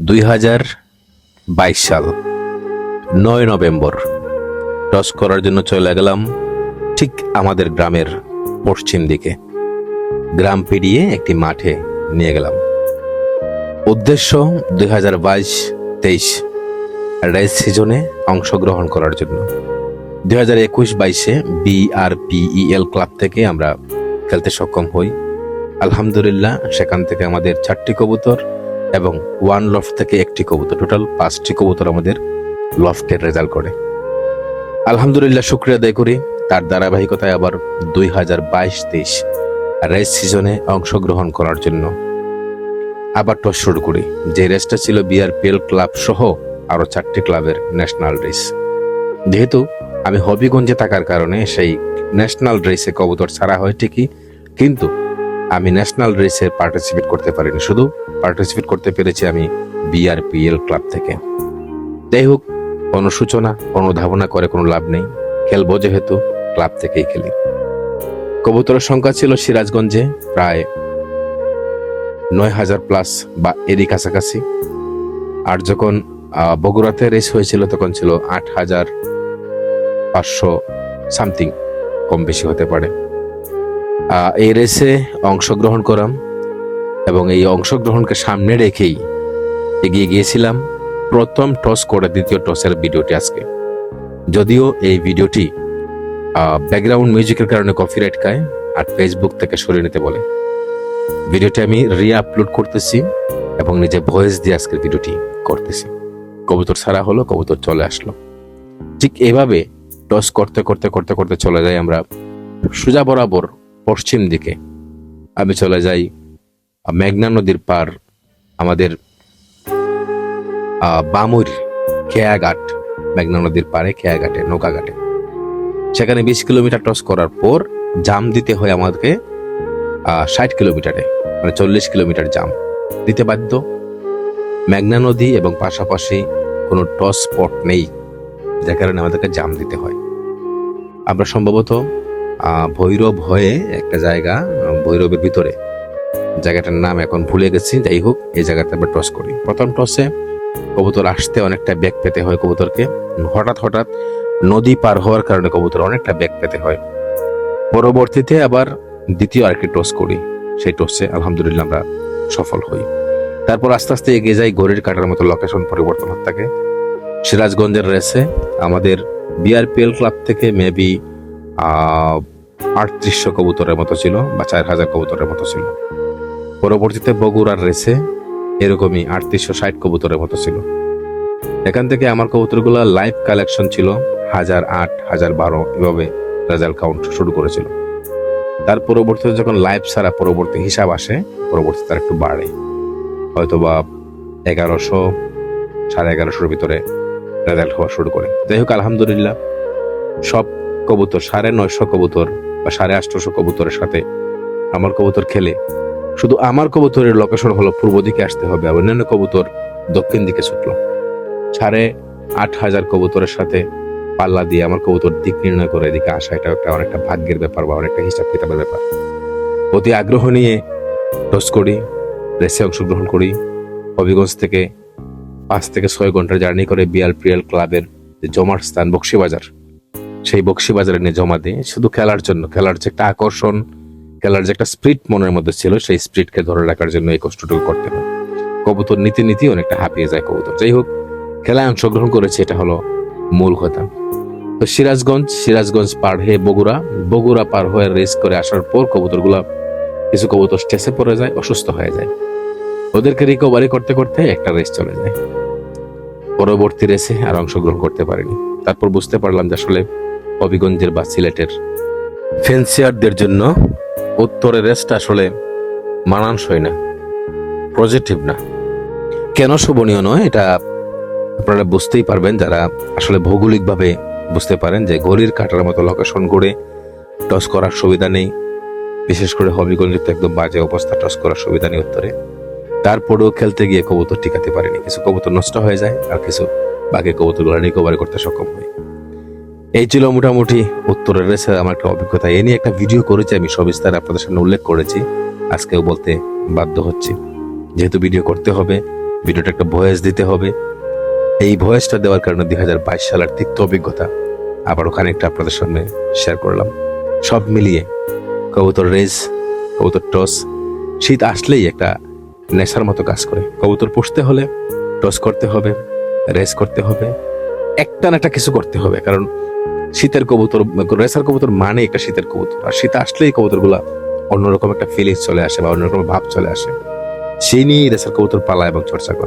দুই হাজার বাইশ সাল, নয় নভেম্বর। টস করার জন্য চলে গেলাম ঠিক আমাদের গ্রামের পশ্চিম দিকে। গ্রাম পেরিয়ে একটি মাঠে নিয়ে গেলাম। উদ্দেশ্য দুই হাজার বাইশ তেইশ রেস সিজনে অংশগ্রহণ করার জন্য। দুই হাজার একুশ বাইশে বিআরপিইএল ক্লাব থেকে আমরা খেলতে সক্ষম হই। আলহামদুলিল্লাহ, সেখান থেকে আমাদের চারটি কবুতর এবং ওয়ান লফট থেকে একটি কবুতর, টোটাল পাঁচটি কবুতর আমাদের লফটের রেজাল্ট করে। আলহামদুলিল্লাহ, শুক্রিয়া আদায় করি। তার ধারাবাহিকতায় আবার দুই হাজার বাইশ তেইশ রেস সিজনে অংশগ্রহণ করার জন্য আবার টস শুরু করি। যে রেসটা ছিল বিআরপিএল ক্লাব সহ আরও চারটি ক্লাবের ন্যাশনাল রেস যেহেতু আমি হবিগঞ্জে থাকার কারণে সেই ন্যাশনাল রেসে কবুতর ছাড়া হয় ঠিকই, কিন্তু আমি ন্যাশনাল রেসে পার্টিসিপেট করতে পারিনি। শুধু পার্টিসিপেট করতে পেরেছি আমি বিআরপিএল ক্লাব থেকে। যাই হোক অনুসূচনা অনুধাবনা করে কোনো লাভ নেই। খেলব যেহেতু ক্লাব থেকেই খেলি। কবুতরের সংখ্যা ছিল সিরাজগঞ্জে প্রায় নয় হাজার প্লাস বা এরই কাছাকাছি। আর যখন বগুড়াতে রেস হয়েছিল তখন ছিল আট হাজার পাঁচশো সামথিং কম বেশি হতে পারে। এই রেসে অংশগ্রহণ করাম এবং এই অংশগ্রহণকে সামনে রেখেই এগিয়ে গিয়েছিলাম। প্রথম টস করে দ্বিতীয় টসের ভিডিওটি আজকে। যদিও এই ভিডিওটি ব্যাকগ্রাউন্ড মিউজিকের কারণে কপিরাইট খায়, আর ফেসবুক থেকে সরিয়ে নিতে বলে। ভিডিওটি আমি রি আপলোড করতেছি এবং নিজে ভয়েস দিয়ে আজকের ভিডিওটি করতেছি। কবুতর ছাড়া হলো, কবুতর চলে আসলো। ঠিক এভাবে টস করতে করতে করতে করতে চলে যাই আমরা সোজা বরাবর পশ্চিম দিকে। আমি চলে যাই মেঘনা নদীর পার, আমাদের বামুর খেয়াঘাট, মেঘনা নদীর পারে খেয়াঘাটে, নৌকাঘাটে। সেখানে বিশ কিলোমিটার টস করার পর, জাম দিতে হয় আমাদেরকে ষাট কিলোমিটারে মানে চল্লিশ কিলোমিটার জাম দিতে বাধ্য। মেঘনা নদী এবং পাশাপাশি কোনো টস স্পট নেই, যার কারণে আমাদেরকে জাম দিতে হয়। আমরা সম্ভবত ভৈরব হয়ে একটা জায়গা, ভৈরবের ভিতরে। জায়গাটার নাম এখন ভুলে গেছি, যাই হোক, এই জায়গাতে আমরা টস করি। প্রথম টসে কবুতর আসতে অনেকটা ব্যাগ পেতে হয় কবুতরকে। হঠাৎ হঠাৎ নদী পার হওয়ার কারণে কবুতর অনেকটা ব্যাগ পেতে হয়। পরবর্তীতে আবার দ্বিতীয় আরেকটি টস করি। সেই টসে আলহামদুলিল্লাহ আমরা সফল হই। তারপর আস্তে আস্তে এগিয়ে যাই ঘড়ির কাটার মতো লোকেশন পরিবর্তন হতে থাকে সিরাজগঞ্জের রেসে আমাদের বিআরপিএল ক্লাব থেকে মেবি আটত্রিশশো কবুতরের মতো ছিল বা চার হাজার কবুতরের মতো ছিল। পরবর্তীতে বগুড়ার রেসে এরকমই আটত্রিশশো ষাট কবুতরের মতো ছিল। এখান থেকে আমার কবুতরগুলো লাইভ কালেকশন ছিল হাজার আট, হাজার বারো এভাবে রেজাল্ট কাউন্ট শুরু করেছিল। তার পরবর্তীতে যখন লাইভ ছাড়া পরবর্তী হিসাব আসে পরবর্তী তার একটু বাড়ে। হয়তো বা এগারোশো, সাড়ে এগারোশোর ভিতরে রেজাল্ট হওয়া শুরু করে। যাই হোক, আলহামদুলিল্লাহ, সব কবুতর, সাড়ে নয়শো কবুতর বা সাড়ে আটশোশো কবুতরের সাথে আমার কবুতর খেলে। শুধু আমার কবুতরের লোকেশন হলো পূর্ব দিকে আসতে হবে আর অন্যান্য কবুতর দক্ষিণ দিকে ছুটলো। সাড়ে আট হাজার কবুতরের সাথে পাল্লা দিয়ে আমার কবুতর দিক নির্ণয় করে এদিকে আসা, এটা একটা অনেকটা ভাগ্যের ব্যাপার বা অনেকটা হিসাব কিতাবের ব্যাপার। অতি আগ্রহ নিয়ে টস করি, রেসে অংশগ্রহণ করি। হবিগঞ্জ থেকে পাঁচ থেকে ছয় ঘণ্টার জার্নি করে বিয়াল প্রিয়াল ক্লাবের যে জমার স্থান, বক্সিবাজার সেই বক্সিবাজারে নিয়ে জমা দিই শুধু খেলার জন্য, খেলার যে একটা আকর্ষণ, খেলার যে একটা স্প্রিট মনের মধ্যে ছিল, সেই স্প্রিটকে ধরে রাখার জন্য এই কষ্টটুকু করতে হয়। কবুতর নীতি নীতি অনেকটা হাঁপিয়ে যায় কবুতর। যাই হোক, খেলায় অংশগ্রহণ করেছে, এটা হলো মূল কথা। তো সিরাজগঞ্জ সিরাজগঞ্জ পার হয়ে বগুড়া বগুড়া পার হয়ে রেস করে আসার পর কবুতরগুলা কিছু কবুতর স্টেসে পড়ে যায়, অসুস্থ হয়ে যায়। ওদেরকে রিকভারি করতে করতে একটা রেস চলে যায়। পরবর্তী রেসে আর অংশগ্রহণ করতে পারিনি। তারপর বুঝতে পারলাম যে আসলে হবিগঞ্জের বা সিলেটের। ফেন্সিয়ারদের জন্য উত্তরের রেসটা আসলে মানানসই না, পজিটিভ না। কেন শোভনীয় নয় এটা আপনারা বুঝতেই পারবেন, যারা আসলে ভৌগোলিকভাবে বুঝতে পারেন যে ঘড়ির কাটার মতো লোকেশন করে টস করার সুবিধা নেই। বিশেষ করে হবিগঞ্জের তো একদম বাজে অবস্থা, টস করার সুবিধা নেই উত্তরে। তারপরেও খেলতে গিয়ে কবুতর টিকাতে পারেনি। কিছু কবুতর নষ্ট হয়ে যায় আর কিছু বাকি কবুতরগুলো রিকভারি করতে সক্ষম হয়। এই ছিল মোটামুটি উত্তরের আমার একটা অভিজ্ঞতা। এ নিয়ে একটা ভিডিও করেছি, আমি সবিস্তারে আপনাদের সামনে উল্লেখ করেছি। আজকেও বলতে বাধ্য হচ্ছি। যেহেতু ভিডিও করতে হবে ভিডিওটা একটা ভয়েস দিতে হবে। এই ভয়েসটা দেওয়ার কারণে দুই হাজার বাইশ সালের তিক্ত অভিজ্ঞতা আবার ওখানে একটা আপনাদের সামনে শেয়ার করলাম। সব মিলিয়ে কবুতর রেস কবুতর টস শীত আসলেই একটা নেশার মতো কাজ করে। কবুতর পুষতে হলে টস করতে হবে রেস করতে হবে একটা না একটা কিছু করতে হবে। কারণ শীতের কবুতর, রেসার কবুতর মানে একটা শীতের কবুতর। আর শীত আসলেই কবুতরগুলা অন্যরকম একটা ফিলিংস চলে আসে বা অন্যরকম ভাব চলে আসে। সেই নিয়েই রেসার কবুতর পালা এবং চর্চা করে।